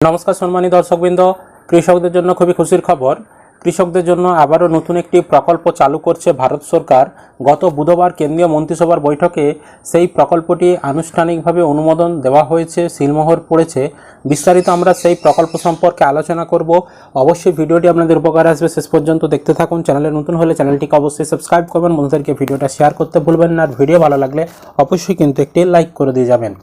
নমস্কার সম্মানী দর্শকবৃন্দ। কৃষকদের জন্য খুবই খুশির খবর। কৃষকদের জন্য আবারও নতুন একটি প্রকল্প চালু করছে ভারত সরকার। গত বুধবার কেন্দ্রীয় মন্ত্রিসভার বৈঠকে সেই প্রকল্পটি আনুষ্ঠানিকভাবে অনুমোদন দেওয়া হয়েছে, সিলমোহর পড়েছে। বিস্তারিত আমরা সেই প্রকল্প সম্পর্কে আলোচনা করব। অবশ্যই ভিডিওটি আপনাদের উপকার আসবে। শেষ পর্যন্ত দেখতে থাকুন। চ্যানেলে নতুন হলে চ্যানেলটিকে অবশ্যই সাবস্ক্রাইব করবেন। বন্ধুদেরকে ভিডিওটা শেয়ার করতে ভুলবেন না। আর ভিডিও ভালো লাগলে অবশ্যই কিন্তু একটি লাইক করে দিয়ে যাবেন।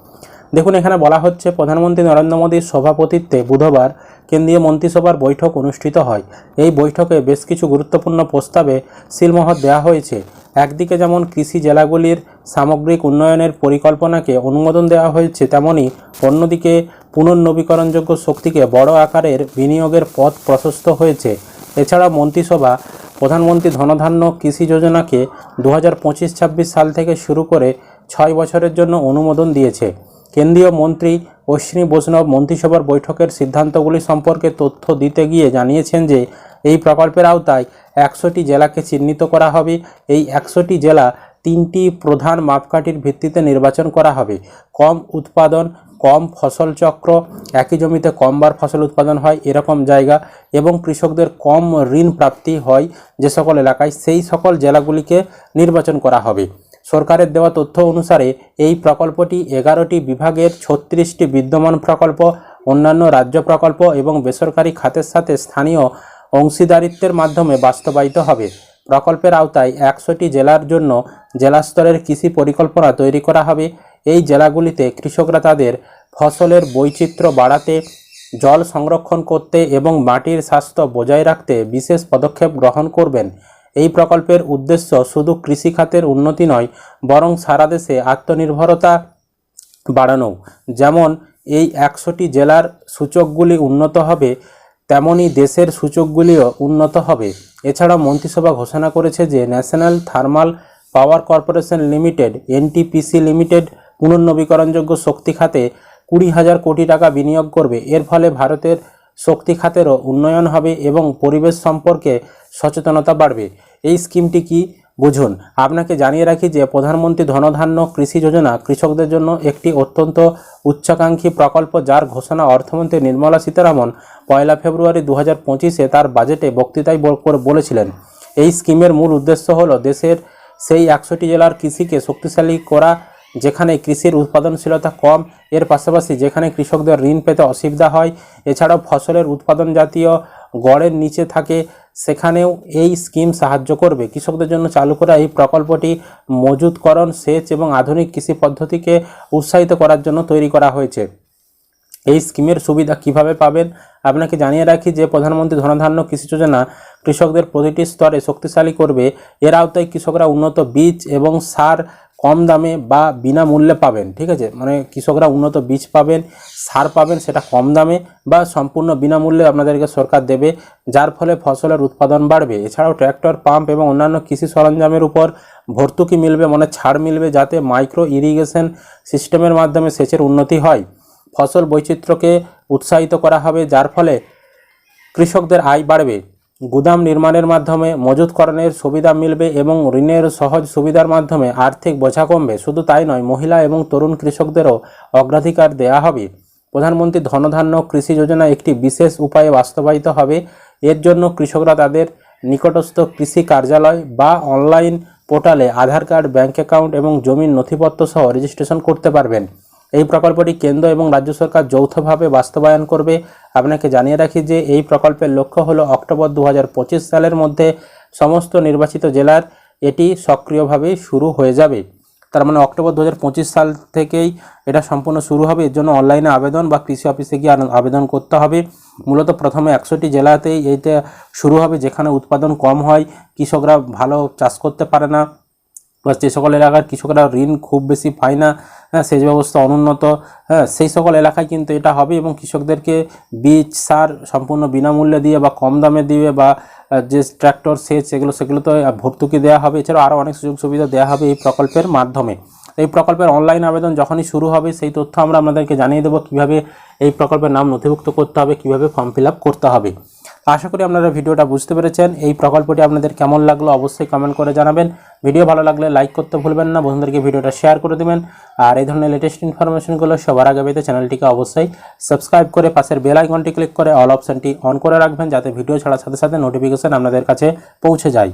দেখুন, এখানে বলা হচ্ছে প্রধানমন্ত্রী নরেন্দ্র মোদীর সভাপতিত্বে বুধবার কেন্দ্রীয় মন্ত্রিসভার বৈঠক অনুষ্ঠিত হয়। এই বৈঠকে বেশ কিছু গুরুত্বপূর্ণ প্রস্তাবে সিলমোহর দেওয়া হয়েছে। একদিকে যেমন কৃষি জেলাগুলির সামগ্রিক উন্নয়নের পরিকল্পনাকে অনুমোদন দেওয়া হয়েছে, তেমনি অন্যদিকে পুনর্নবীকরণযোগ্য শক্তিকে বড় আকারের বিনিয়োগের পথ প্রশস্ত হয়েছে। এছাড়া মন্ত্রিসভা প্রধানমন্ত্রী ধনধান্য কৃষি যোজনাকে দু হাজার সাল থেকে শুরু করে ছয় বছরের জন্য অনুমোদন দিয়েছে। কেন্দ্রীয় মন্ত্রী অশ্বিনী বৈষ্ণব মন্ত্রিসভার বৈঠকের সিদ্ধান্তগুলি সম্পর্কে তথ্য দিতে গিয়ে জানিয়েছেন যে, এই প্রকল্পের আওতায় একশোটি জেলাকে চিহ্নিত করা হবে। এই একশোটি জেলা তিনটি প্রধান মাপকাঠির ভিত্তিতে নির্বাচন করা হবে। কম উৎপাদন, কম ফসল চক্র, একই জমিতে কমবার ফসল উৎপাদন হয় এরকম জায়গা এবং কৃষকদের কম ঋণ প্রাপ্তি হয় যে সকল এলাকায়, সেই সকল জেলাগুলিকে নির্বাচন করা হবে। সরকারের দেওয়া তথ্য অনুসারে, এই প্রকল্পটি এগারোটি বিভাগের ছত্রিশটি বিদ্যমান প্রকল্প, অন্যান্য রাজ্য প্রকল্প এবং বেসরকারি খাতের সাথে স্থানীয় অংশীদারিত্বের মাধ্যমে বাস্তবায়িত হবে। প্রকল্পের আওতায় একশোটি জেলার জন্য জেলা স্তরের কৃষি পরিকল্পনা তৈরি করা হবে। এই জেলাগুলিতে কৃষকরা তাদের ফসলের বৈচিত্র্য বাড়াতে, জল সংরক্ষণ করতে এবং মাটির স্বাস্থ্য বজায় রাখতে বিশেষ পদক্ষেপ গ্রহণ করবেন। এই প্রকল্পের উদ্দেশ্য শুধু কৃষিখাতের উন্নতি নয়, বরং সারা দেশে আত্মনির্ভরতা বাড়ানো। যেমন, এই একশোটি জেলার সূচকগুলি উন্নত হবে, তেমনি দেশের সূচকগুলিও উন্নত হবে। এছাড়া মন্ত্রিসভা ঘোষণা করেছে যে, National Thermal Power Corporation Limited, NTPC Limited পুনর্নবীকরণযোগ্য শক্তি খাতে কুড়ি হাজার কোটি টাকা বিনিয়োগ করবে। এর ফলে ভারতের শক্তি খাতেরও উন্নয়ন হবে এবং পরিবেশ সম্পর্কে সচেতনতা বাড়বে। এই স্কিমটি কি? বুঝুন, আপনাকে জানিয়ে রাখি যে প্রধানমন্ত্রী ধনধান্য কৃষি যোজনা কৃষকদের জন্য একটি অত্যন্ত উচ্চাকাঙ্ক্ষী প্রকল্প যার ঘোষণা অর্থমন্ত্রী নির্মলা সীতারামন পয়লা ফেব্রুয়ারি দু হাজার তার বাজেটে বক্তৃতায় বলেছিলেন। এই স্কিমের মূল উদ্দেশ্য হল দেশের সেই একশোটি জেলার কৃষিকে শক্তিশালী করা যেখানে কৃষির উৎপাদনশীলতা কম, এর পাশাপাশি যেখানে কৃষকদের ঋণ পেতে অসুবিধা হয়, এছাড়াও ফসলের উৎপাদন জাতীয় গড়ের নিচে থাকে, সেখানেও এই স্কিম সাহায্য করবে। কৃষকদের জন্য চালু করা এই প্রকল্পটি মজুতকরণ, সেচ এবং আধুনিক কৃষি পদ্ধতিকে উৎসাহিত করার জন্য তৈরি করা হয়েছে। এই স্কিমের সুবিধা কীভাবে পাবেন? আপনাকে জানিয়ে রাখি যে প্রধানমন্ত্রী ধনধান্য কৃষি যোজনা কৃষকদের প্রতিটি স্তরে শক্তিশালী করবে। এর আওতায় কৃষকরা উন্নত বীজ এবং সার কম দামে বা বিনামূল্যে পাবেন, ঠিক আছে? মানে কৃষকরা উন্নত বীজ পাবেন, সার পাবেন, সেটা কম দামে বা সম্পূর্ণ বিনামূল্যে আপনাদেরকে সরকার দেবে, যার ফলে ফসলের উৎপাদন বাড়বে। এছাড়াও ট্র্যাক্টর, পাম্প এবং অন্যান্য কৃষি সরঞ্জামের উপর ভর্তুকি মিলবে মানে ছাড় মিলবে, যাতে মাইক্রো ইরিগেশন সিস্টেমের মাধ্যমে সেচের উন্নতি হয়। ফসল বৈচিত্র্যকে উৎসাহিত করা হবে, যার ফলে কৃষকদের আয় বাড়বে। গুদাম নির্মাণের মাধ্যমে মজুতকরণের সুবিধা মিলবে এবং ঋণের সহজ সুবিধার মাধ্যমে আর্থিক বোঝা কমবে। শুধু তাই নয়, মহিলা এবং তরুণ কৃষকদেরও অগ্রাধিকার দেয়া হবে। প্রধানমন্ত্রী ধনধান্য কৃষি যোজনা একটি বিশেষ উপায়ে বাস্তবায়িত হবে। এর জন্য কৃষকরা তাদের নিকটস্থ কৃষি কার্যালয় বা অনলাইন পোর্টালে আধার কার্ড, ব্যাংক অ্যাকাউন্ট এবং জমির নথিপত্র সহ রেজিস্ট্রেশন করতে পারবেন। এই প্রকল্পটি কেন্দ্র এবং রাজ্য সরকার যৌথভাবে বাস্তবায়ন করবে। আপনাকে জানিয়ে রাখি যে এই প্রকল্পের লক্ষ্য হলো অক্টোবর দু হাজার পঁচিশ সালের মধ্যে সমস্ত নির্বাচিত জেলার এটি সক্রিয়ভাবে শুরু হয়ে যাবে। তার মানে অক্টোবর দু হাজার পঁচিশ সাল থেকেই এটা সম্পূর্ণ শুরু হবে। এর জন্য অনলাইনে আবেদন বা কৃষি অফিসে গিয়ে আবেদন করতে হবে। মূলত প্রথমে একশোটি জেলাতেই এইটা শুরু হবে যেখানে উৎপাদন কম হয়, কৃষকরা ভালো চাষ করতে পারে না। বা যে সকল এলাকার কৃষকরা ঋণ খুব বেশি পায় না হ্যাঁ সেচ ব্যবস্থা অনুন্নত হ্যাঁ সেই সকল এলাকায় কিন্তু এটা হবে এবং কৃষকদেরকে বীজ, সার সম্পূর্ণ বিনামূল্যে দিয়ে বা কম দামে দিবে বা যে ট্র্যাক্টর সেচ সেগুলো সেগুলোতে ভর্তুকি দেওয়া হবে। এছাড়াও আরও অনেক সুযোগ সুবিধা দেওয়া হবে এই প্রকল্পের মাধ্যমে। এই প্রকল্পের অনলাইন আবেদন যখনই শুরু হবে, সেই তথ্য আমরা আপনাদেরকে জানিয়ে দেবো কীভাবে এই প্রকল্পের নাম নথিভুক্ত করতে হবে, কীভাবে ফর্ম ফিল করতে হবে। আশা করি আপনারা ভিডিওটা বুঝতে পেরেছেন। এই প্রকল্পটি আপনাদের কেমন লাগল অবশ্যই কমেন্ট করে জানাবেন। ভিডিও ভালো লাগলে লাইক করতে ভুলবেন না, বন্ধুদেরকে ভিডিওটা শেয়ার করে দেবেন। আর এই ধরনের লেটেস্ট ইনফরমেশনগুলো সবার আগে পেতে চ্যানেলটিকে অবশ্যই সাবস্ক্রাইব করে পাশের বেল আইকনটি ক্লিক করে অল অপশানটি অন করে রাখবেন, যাতে ভিডিও ছাড়ার সাথে সাথে নোটিফিকেশান আপনাদের কাছে পৌঁছে যায়।